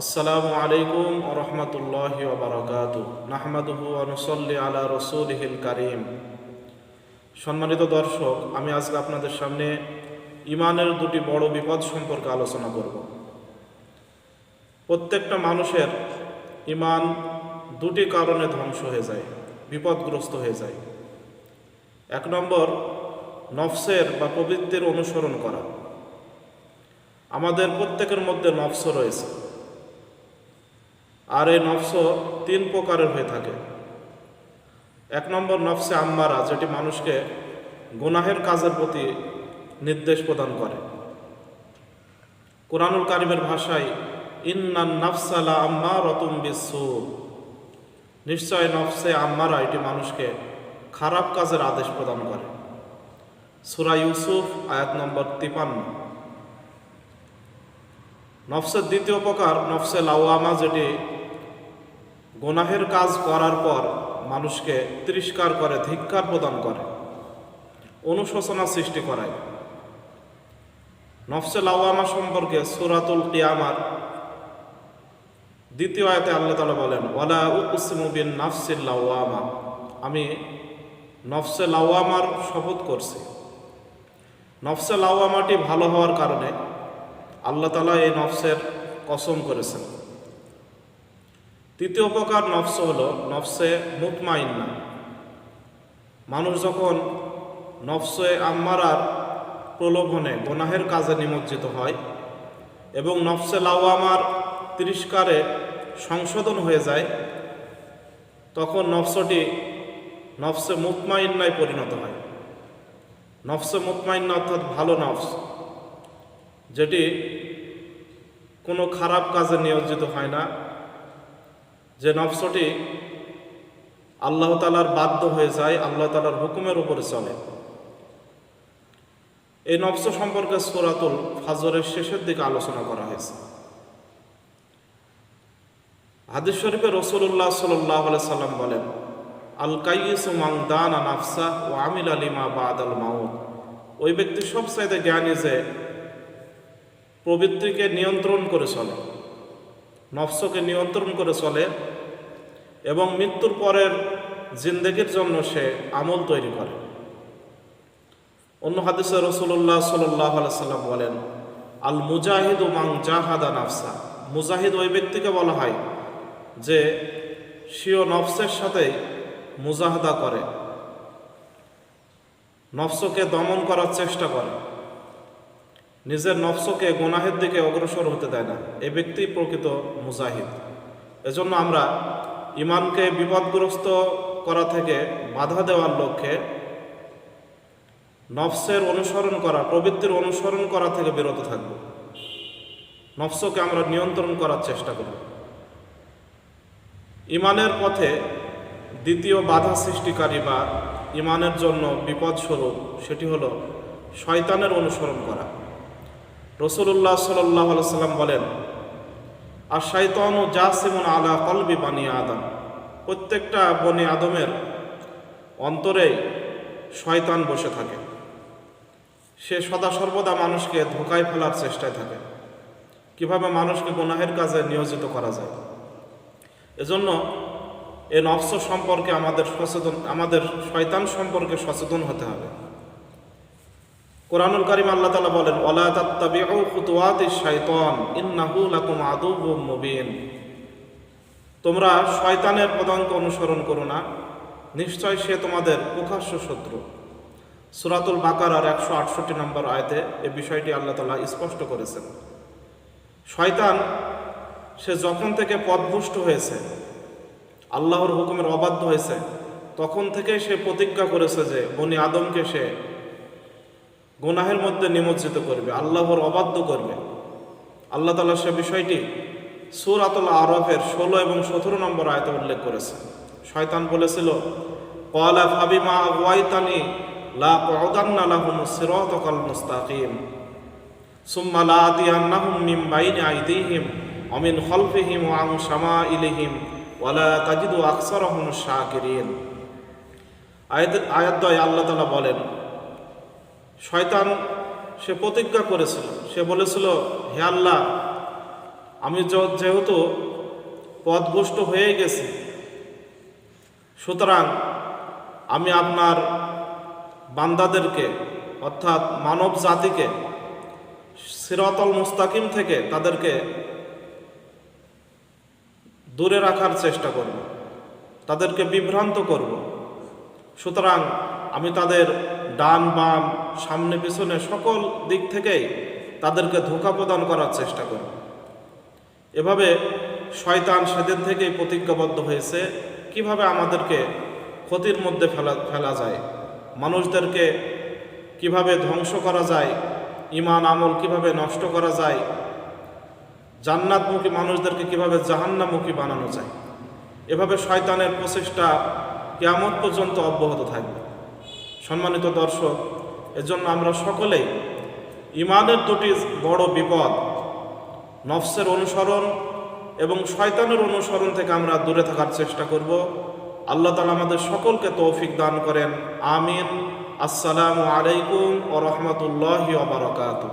আসসালামু আলাইকুম রহমতুল্লাহ বারকাত নাহমাদুহু আনুসল্লি আলা রসুলহিল কারিম। সম্মানিত দর্শক, আমি আজকে আপনাদের সামনে ইমানের দুটি বড় বিপদ সম্পর্কে আলোচনা করব। প্রত্যেকটা মানুষের ইমান দুটি কারণে ধ্বংস হয়ে যায়, বিপদগ্রস্ত হয়ে যায়। এক নম্বর, নফসের বা প্রবৃত্তির অনুসরণ করা। আমাদের প্রত্যেকের মধ্যে নফস রয়েছে। আর এই নফস তিন প্রকারের হয়ে থাকে। এক নম্বর নফসে আম্মারা, যেটি মানুষকে গুনাহের কাজের প্রতি নির্দেশ প্রদান করে। কোরআনুল কারিমের ভাষায়, ইন্নান নফসালা আম্মা রতুম বিসু নিশ্চয় নফসে আম্মারা এটি মানুষকে খারাপ কাজের আদেশ প্রদান করে। সুরা ইউসুফ, আয়াত নম্বর তিপান্ন। নফসের দ্বিতীয় প্রকার, নফসে লাওয়ামা, যেটি গোনাহের কাজ করার পর মানুষকে তিরস্কার করে, ধিক্কার প্রদান করে, অনুশোচনা সৃষ্টি করায়। নফসে লাওয়ামা সম্পর্কে সুরাতুল কিয়ামার দ্বিতীয় আয়তে আল্লাহ তালা বলেন, ওয়ালা উসিমুবিন নাফসিল লাওয়ামা। আমি নফসে লাওয়ামার শপথ করছি। নফসে লাওয়ামাটি ভালো হওয়ার কারণে আল্লাহ তালা এই নফসের কসম করেছেন। তৃতীয় প্রকার নফস হল নফসে মুতমাইন্না। মানুষ যখন নফসে আম্মারার প্রলোভনে, গোনাহের কাজে নিমজ্জিত হয় এবং নফসে লাওয়ামার তিরস্কারে সংশোধন হয়ে যায়, তখন নফসটি নফসে মুতমাইন্নায় পরিণত হয়। নফসে মুতমাইন্না অর্থাৎ ভালো নফস, যেটি কোনো খারাপ কাজে নিয়োজিত হয় না যে নফসটি আল্লাহ তালার বাধ্য হয়ে যায়, আল্লাহ তালার হুকুমের উপরে চলে। এই নফস সম্পর্কে সুরাতুল ফাজরের শেষের দিকে আলোচনা করা হয়েছে। হাদিস শরীফে রসুল্লাহ সাল্লাহ সাল্লাম বলেন, আল কাইস মাং দান নাফসা ও আমিল আলিমা বাদ আল মাউদ ওই ব্যক্তি সবচাইতে জ্ঞানী যে প্রবৃত্তিকে নিয়ন্ত্রণ করে চলে। নফসকে নিয়ন্ত্রণ করে চলে এবং মৃত্যুর পরের জিন্দেগির জন্য সে আমল তৈরি করে। অন্য হাদিসে রসুল্লাহ সাল্লাহ সাল্লাম বলেন আল মুজাহিদ ও মাং জাহাদা নাফসা। মুজাহিদ ওই ব্যক্তিকে বলা হয় যে সিও নফসের সাথে মুজাহাদা করে, নফসকে দমন করার চেষ্টা করে। নিজের নফসকে গোনাহের দিকে অগ্রসর হতে দেয় না। এ ব্যক্তি প্রকৃত মুজাহিদ। এজন্য আমরা ইমানকে বিপদগ্রস্ত করা থেকে বাধা দেওয়ার লক্ষ্যে নফসের অনুসরণ করা, প্রবৃত্তির অনুসরণ করা থেকে বিরত থাকব। নফসকে আমরা নিয়ন্ত্রণ করার চেষ্টা করব। ইমানের পথে দ্বিতীয় বাধা সৃষ্টিকারী বা ইমানের জন্য বিপদস্বরূপ সেটি হলো শয়তানের অনুসরণ করা। রসুল্লাহ সাল্লাহ সাল্লাম বলেন, আর শাইতন ও জাসিমন আলা কলবি বানি আদম। প্রত্যেকটা বনি আদমের অন্তরে শয়তান বসে থাকে। সে সদা সর্বদা মানুষকে ধোকায় ফেলার চেষ্টায় থাকে। কীভাবে মানুষকে গুনাহের কাজে নিয়োজিত করা যায়? এজন্য এ নফস সম্পর্কে আমাদের সচেতন আমাদের শয়তান সম্পর্কে সচেতন হতে হবে। কোরআনুল কারিম আল্লাহ তালা বলেন ওলা তাত্তাবিউ খুতুয়াতি শাইতান, ইন্নাহু লাকুম আদুব্বুম মুবিন। তোমরা শয়তানের পদাঙ্ক অনুসরণ করো না। নিশ্চয় সে তোমাদের প্রকাশ্য শত্রু। সুরাতুল বাকারার একশো আটষট্টি নম্বর আয়তে এ বিষয়টি আল্লাহ তালা স্পষ্ট করেছেন। শয়তান, সে যখন থেকে পদভুষ্ট হয়েছে, আল্লাহর হুকুমের অবাধ্য হয়েছে, তখন থেকে সে প্রতিজ্ঞা করেছে যে বনি আদমকে সে গুনাহের মধ্যে নিমজ্জিত করবে, আল্লাহর অবাধ্য করবে। আল্লাহ তালা সে বিষয়টি সুর আতলা আরফের ষোলো এবং সতেরো নম্বর আয়তে উল্লেখ করেছে শয়তান বলেছিল কলা ফাবিমা ওয়াইতানি লা কদান্না লাহুম সিরাতাকাল মুস্তাকিম, সুম্মা লা আতিয়ান্নাহুম মিন বাইনি আইদিহিম, ওয়া মিন খালফিহিম ওয়া আন শামাইলিহিম ওয়ালা তাজিদু আকসারাহুম শাকিরিন। আয়াত আয়াতদ্বয় আল্লাহ তাআলা বলেন শয়তান সে প্রতিজ্ঞা করেছিল। সে বলেছিল, হে আল্লাহ, আমি যেহেতু পদভুষ্ট হয়ে গেছি, সুতরাং আমি আপনার বান্দাদেরকে, অর্থাৎ মানব জাতিকে, সিরাতল মুস্তাকিম থেকে তাদেরকে দূরে রাখার চেষ্টা করব। তাদেরকে বিভ্রান্ত করব। সুতরাং আমি তাদের ডান বাম, সামনে পিছনে সকল দিক থেকেই তাদেরকে ধোকা প্রদান করার চেষ্টা করে। এভাবে শয়তান সেদিন থেকেই প্রতিজ্ঞাবদ্ধ হয়েছে, কীভাবে আমাদেরকে ক্ষতির মধ্যে ফেলা ফেলা যায়, মানুষদেরকে কীভাবে ধ্বংস করা যায় ইমান আমল কীভাবে নষ্ট করা যায়, জান্নাতমুখী মানুষদেরকে কীভাবে জাহান্নামুখী বানানো যায়, এভাবে শয়তানের প্রচেষ্টা কেয়ামত পর্যন্ত অব্যাহত থাকবে। সম্মানিত দর্শক, এজন্য আমরা সকলেই ইমানের দুটি বড় বিপদ, নফসের অনুসরণ এবং শয়তানের অনুসরণ থেকে আমরা দূরে থাকার চেষ্টা করব। আল্লাহ তালা আমাদের সকলকে তৌফিক দান করেন। আমিন। আসসালামু আলাইকুম ও রহমতুল্লাহি ওবরাকাতুহ